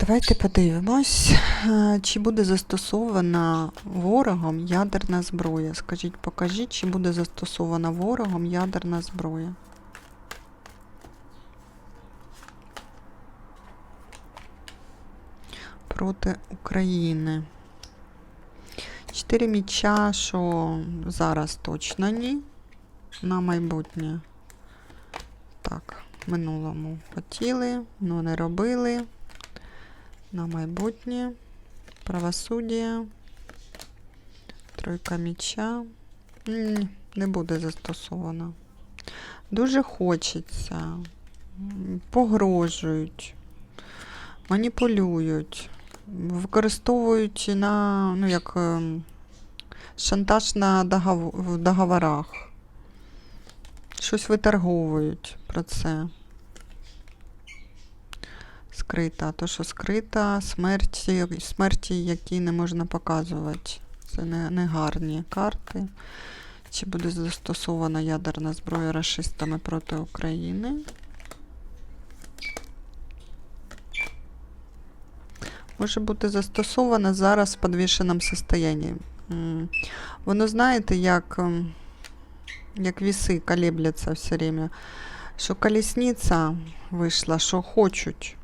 давайте подивимось, е, чи буде застосована ворогом ядерна зброя. Скажіть, покажіть, чи буде застосована ворогом ядерна зброя. Проти України. Чотири міча, що зараз точно ні. На майбутнє. Так, минулому хотіли, але не робили. На майбутнє. Правосуддя. Тройка міча. Не буде застосовано. Дуже хочеться. Погрожують. Маніпулюють. Використовують на, ну, як ем, шантаж на договорах. Щось виторговують про це. Скрита. То, що скрита, смерті, смерті, які не можна показувати. Це не, не гарні карти. Чи буде застосована ядерна зброя расистами проти України? Може бути застосована зараз в підвішеному состоянні. Воно знаєте, як, ем, як віси колебляться все время. Що колісниця вийшла, що хочуть,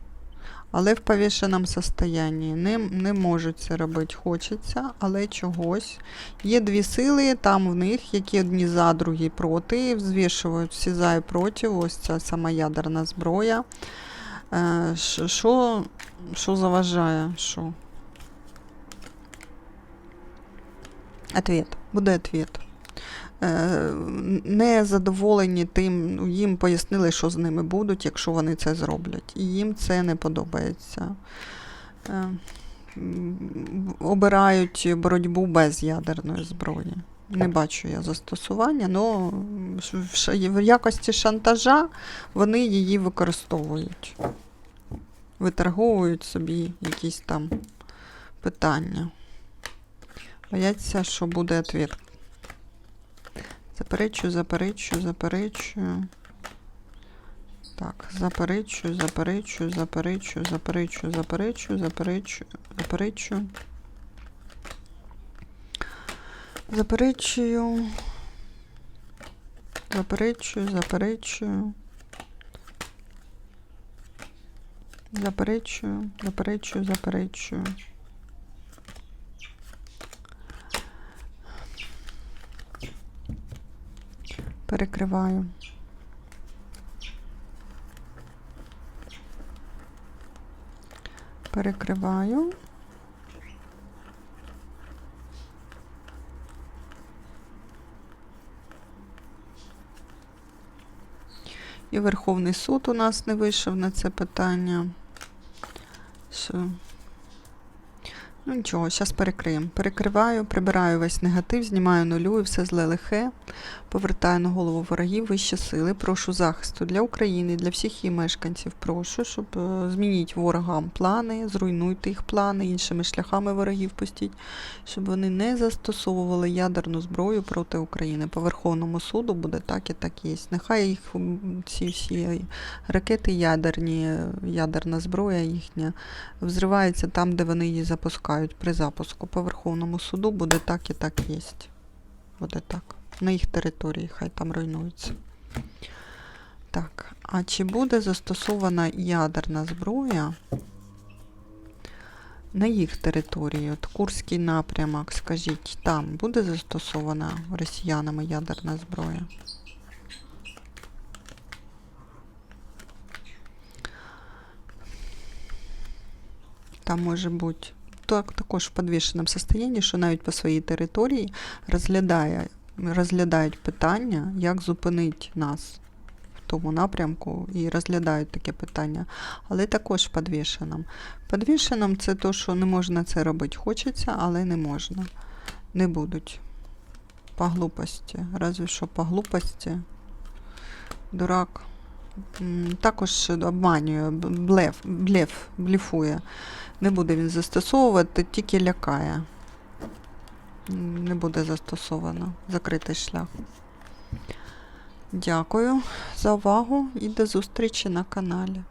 але в повішеному состоянні. Не, не можуть це робити. Хочеться, але чогось. Є дві сили там в них, які одні за, другі проти, взвішують всі за і проти. Ось ця сама ядерна зброя. Е, Що, що заважає? Що? Ответ. Буде ответ. Е, Не задоволені тим, ну, їм пояснили, що з ними будуть, якщо вони це зроблять. І їм це не подобається. Е, Обирають боротьбу без ядерної зброї. Не бачу я застосування, але в в якості шантажа вони її використовують. Виторговують собі якісь там питання. Бояться, що буде відповідь. Заперечую, заперечую, заперечую. Так, заперечую, заперечую, заперечую, заперечую, заперечую, заперечую, заперечую. Заперечую. Заперечую, заперечую. Заперечую, заперечую, заперечую. Перекриваю. Перекриваю. І Верховний суд у нас не вийшов на це питання. Що? Ну нічого, зараз перекриємо. Перекриваю, прибираю весь негатив, знімаю нулю і все зле лихе. Повертаю на голову ворогів вищі сили. Прошу захисту для України, для всіх її мешканців. Прошу, щоб е, змініть ворогам плани, зруйнуйте їх плани, іншими шляхами ворогів пустіть, щоб вони не застосовували ядерну зброю проти України. По Верховному суду буде так і так є. Нехай їх ці всі ракети ядерні, ядерна зброя їхня взривається там, де вони її запускають при запуску. По Верховному суду буде так і так є. Буде так. На їх території, хай там руйнується. Так, а чи буде застосована ядерна зброя на їх території? От Курський напрямок, скажіть, там буде застосована росіянами ядерна зброя? Там може бути також в підвішеному состоянні, що навіть по своїй території розглядає, розглядають питання, як зупинити нас в тому напрямку, і розглядають таке питання, але також в підвішеному. Підвішеному це то, що не можна це робити. Хочеться, але не можна. Не будуть. По глупості. Разве що по глупості. Дурак. Також обманює, блеф, блеф, блефує. Не буде він застосовувати, тільки лякає. Не буде застосовано. Закритий шлях. Дякую за увагу і до зустрічі на каналі.